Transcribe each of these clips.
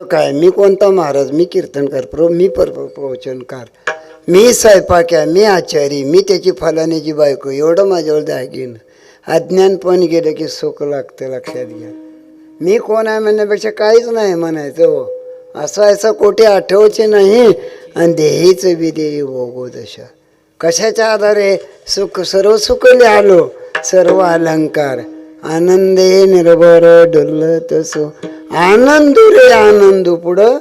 काय मी कोणता महाराज? मी कीर्तनकार प्रो मी पर प्रवचनकार. मी स्वयंपाक मी आचारी मी त्याची फलाण्याची बायको एवढं माझ्यावर दागीन. अज्ञानपण गेलं की सुख लागतं लक्षात घ्या. मी कोण आहे म्हणण्यापेक्षा काहीच नाही म्हणायचं हो. असं असं कोठे आठवचे नाही आणि देहीचं बी देही भोगो दशा. कशाच्या आधारे? सुख सर्व सुख लिहालो सर्व अलंकार. आनंदे निर्भर डुलत तसं आनंद रे आनंद पुढं.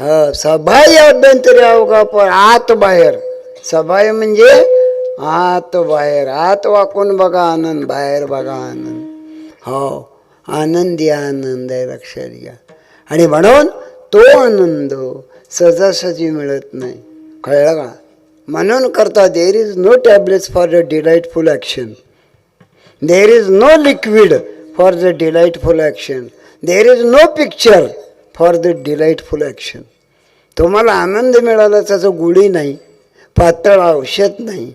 हा सभाय अभ्यंतरी अवघा पण आत बाहेर. सभाय म्हणजे आत बाहेर. आत वाकून बघा आनंद बाहेर बघा आनंद. हो आनंदी आनंद आहे लक्षात घ्या. आणि म्हणून तो आनंद सहजासहजी मिळत नाही. कळलं का? म्हणून करता there is no tablets for the delightful action there is no liquid for the delightful action there is no picture for the delightful action तुम्हाला आनंद मिळाला त्याचं गुढी नाही पातळ औषध नाही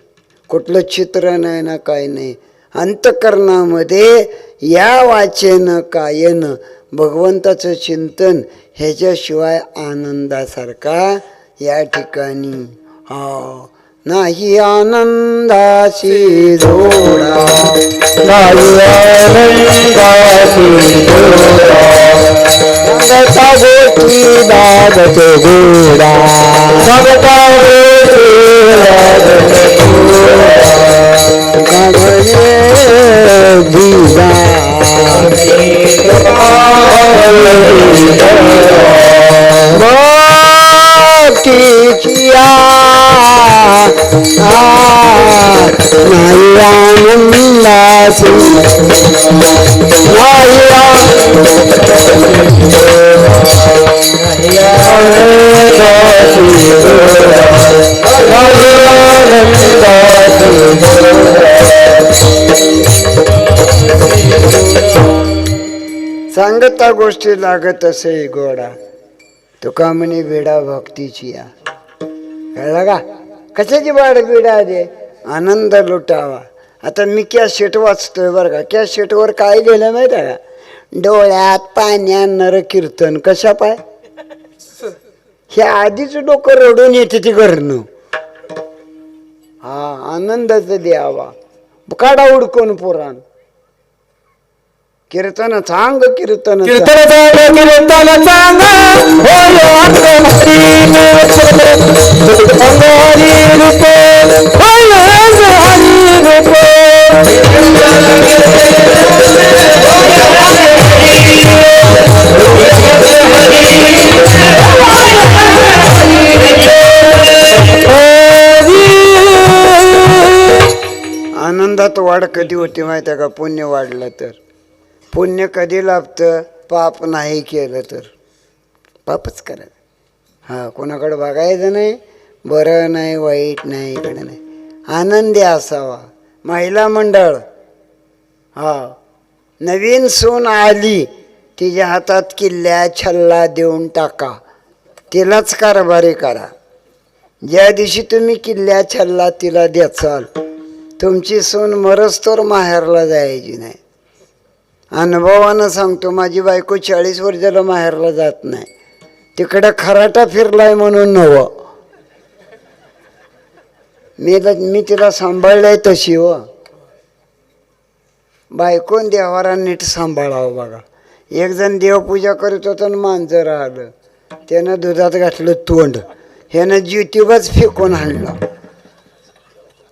कुठलं चित्र नाही ना काय नाही. अंतकरणामध्ये या वाचेनं कायनं भगवंताचं चिंतन ह्याच्याशिवाय आनंदासारखा या ठिकाणी. हा. नाही आनंदाशी जोडा. नाही आनंदाशी जोडा. सांगता गोष्टी दागते गोडा. सांगता गोष्टी दागते गोडा. आनंदासी सांगता गोष्टी लागत असे गोडा. तुका म्हणे वेडा भक्तीची या. कळलं का? कशाची वाढ वेडा दे? आनंद लुटावा. आता मी कॅसेट वाचतोय बरं का. कॅसेटवर काय लिहिलं माहिती आहे का? डोळ्यात पाणी नर कीर्तन. कशा पाय? हे आधीच डोकं रडून येते ती घरनं. हा आनंदाचं द्यावा काढा उडकून पुराण. कीर्तन सांग कीर्तन कीर्तन आनंदात वाढ कधी होती माहिती आहे का? पुण्य वाढलं तर. पुण्य कधी लाभतं? पाप नाही केलं तर. पापच करा. हां कोणाकडं बघायचं नाही? बरं नाही वाईट नाही इकडे नाही. आनंदी असावा. महिला मंडळ. हा. नवीन सून आली तिच्या हातात किल्ल्या छल्ला देऊन टाका. तिलाच कारभारी करा. ज्या दिवशी तुम्ही किल्ल्या छल्ला तिला द्याचाल तुमची सून मरस्तोर माहेरला जायची नाही. अनुभवानं सांगतो माझी बायको चाळीस वर्षाला माहेरला जात नाही. तिकडं खराटा फिरलाय म्हणून नवं मी तर मी तिला सांभाळलंय तशी हो. बायकोन देवारा नीट सांभाळावं बघा. एक जण देवपूजा करत होता आणि मांजर आलं. त्यानं दुधात घातलं तोंड. ह्यानं ज्योतिबाच फेकून हाणला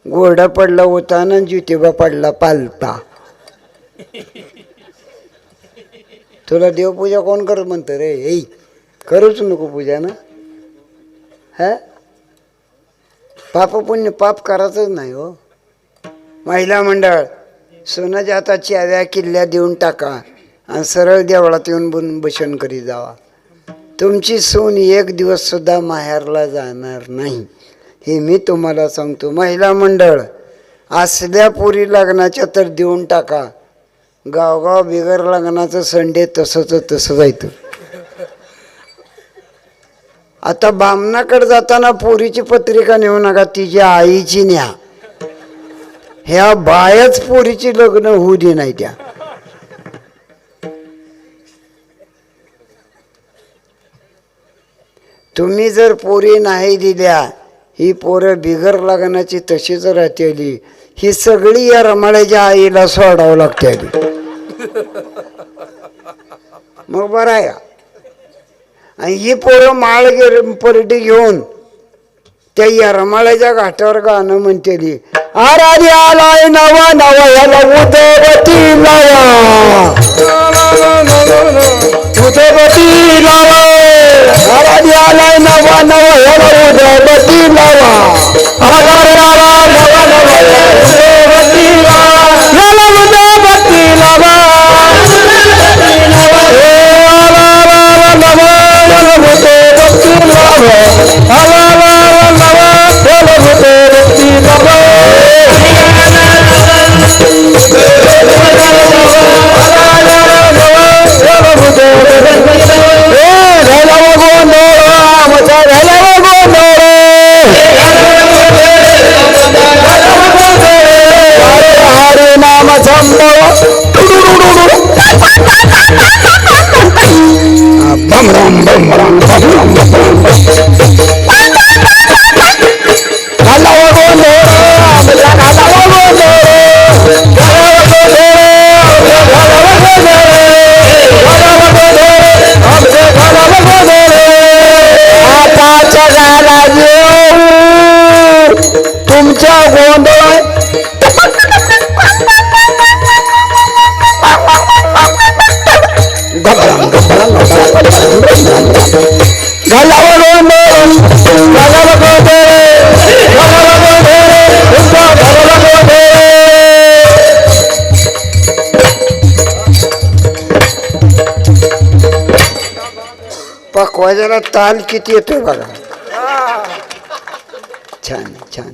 गोरडा पडला होता आणि ज्योतिबा पडला पालता. तुला देवपूजा कोण करत म्हणतं रे? ऐ करूच नको पूजा ना. हा? पाप पुण्य पाप करायचंच नाही हो. महिला मंडळ सोनाच्या हाताची आव्या किल्ल्या देऊन टाका आणि सरळ देवळात येऊन बन बशन जावा. तुमची सून एक दिवससुद्धा माहेरला जाणार नाही हे मी तुम्हाला सांगतो. महिला मंडळ असल्या पुरी लग्नाच्या तर देऊन टाका. गावगाव बिगर लग्नाचं संडे तसंच तसं जायचं आता बामणाकडे जाताना पोरीची पत्रिका नेऊ नका तिची आईची न्या. ह्या बायाच पोरीची लग्न होऊ दे नाही त्या. तुम्ही जर पोरी नाही दिल्या ही पोरं बिगर लग्नाची तशीच राहतेली. ही सगळी या रमाड्याच्या आईला सोडावं लागते मग बरं आहे आणि ही पोरं माळ गे परटी घेऊन त्या यरमाळ्याच्या घाटावर गाणं म्हणतेली आराधी आलाय नवा नवा याला उदवती लावा আমার জন্ম। বম রম। पकवाजाला ताल किती येतोय बघा. छान छान.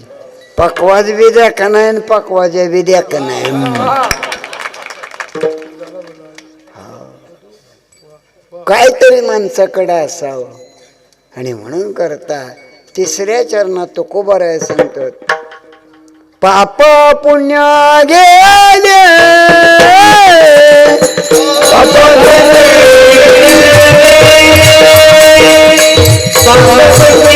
पकवाज बी द्या का नाही पकवाजा बी द्या का नाही? काहीतरी माणसाकडे असावं. आणि म्हणून करता तिसऱ्या चरणात तो कोबाराय सांगतात. पाप पुण्य गेले. पाप 三三三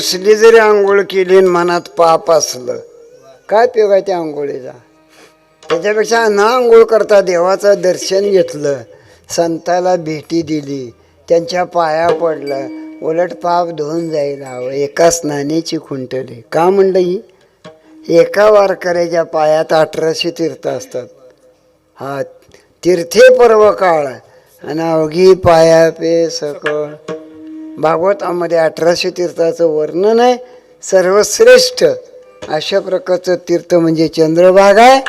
कसली जरी आंघोळ केली आणि मनात पाप असलं काय उपयोग आहे त्या आंघोळीचा त्याच्यापेक्षा न आंघोळ करता देवाचं दर्शन घेतलं संताला भेटी दिली त्यांच्या पाया पडलं उलट पाप धुवून जाईल हवं एका स्नानेची खुंटली. का म्हणलं ही? एका वारकऱ्याच्या पायात अठराशे तीर्थ असतात. हा तीर्थे पर्व काळ आणि अवघी पाया पे सकळ. भागवतामध्ये अठराशे तीर्थाचं वर्णन आहे. सर्वश्रेष्ठ अशा प्रकारचं तीर्थ म्हणजे चंद्रभागा आहे.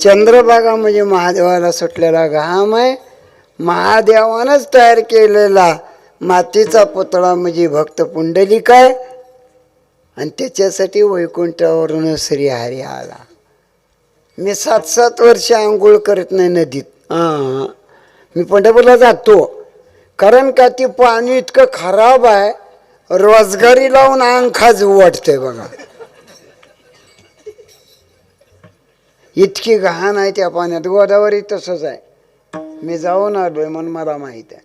चंद्रभागा म्हणजे महादेवाला सुटलेला घाम आहे. महादेवानंच तयार केलेला मातीचा पुतळा म्हणजे भक्त पुंडलिक आहे. आणि त्याच्यासाठी वैकुंठावरून श्रीहरी आला. मी सात सात वर्ष आंघोळ करत नाही नदीत. हां. मी पंढरपूरला जातो. कारण का ती पाणी इतकं खराब आहे रोजगारी लावून अंखाज वाटते वाटतंय बघा. इतकी घाण आहे त्या पाण्यात गोदावरी तसंच आहे. मी जाऊन आलोय म्हणून मला माहीत आहे.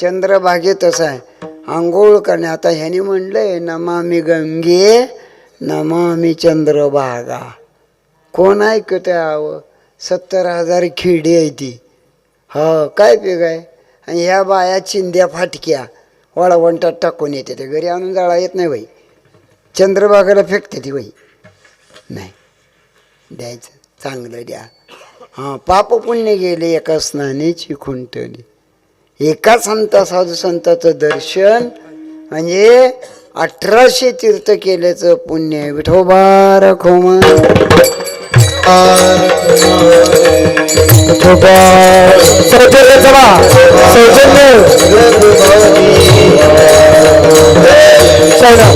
चंद्रभागे तसं आहे. आंघोळ करणे आता ह्यानी म्हणलंय नमामी गंगे नमामी चंद्रभागा. कोण ऐकत आव? सत्तर हजार खिडी आहे ती. हो काय पीक आहे? आणि ह्या बाया चिंध्या फाटक्या वळवंटात टाकून येते ते. घरी आणून जाळा येत नाही बाई. चंद्रभागाला फेकते ती बाई. नाही. द्यायचं. चांगलं द्या. हां पाप पुण्य गेले एका स्नानेची खुंटली एका संता साधू संताचं दर्शन म्हणजे अठराशे तीर्थ केल्याचं पुण्य विठोबार विठोबा खोम सौजन्य करा सौजन्य चला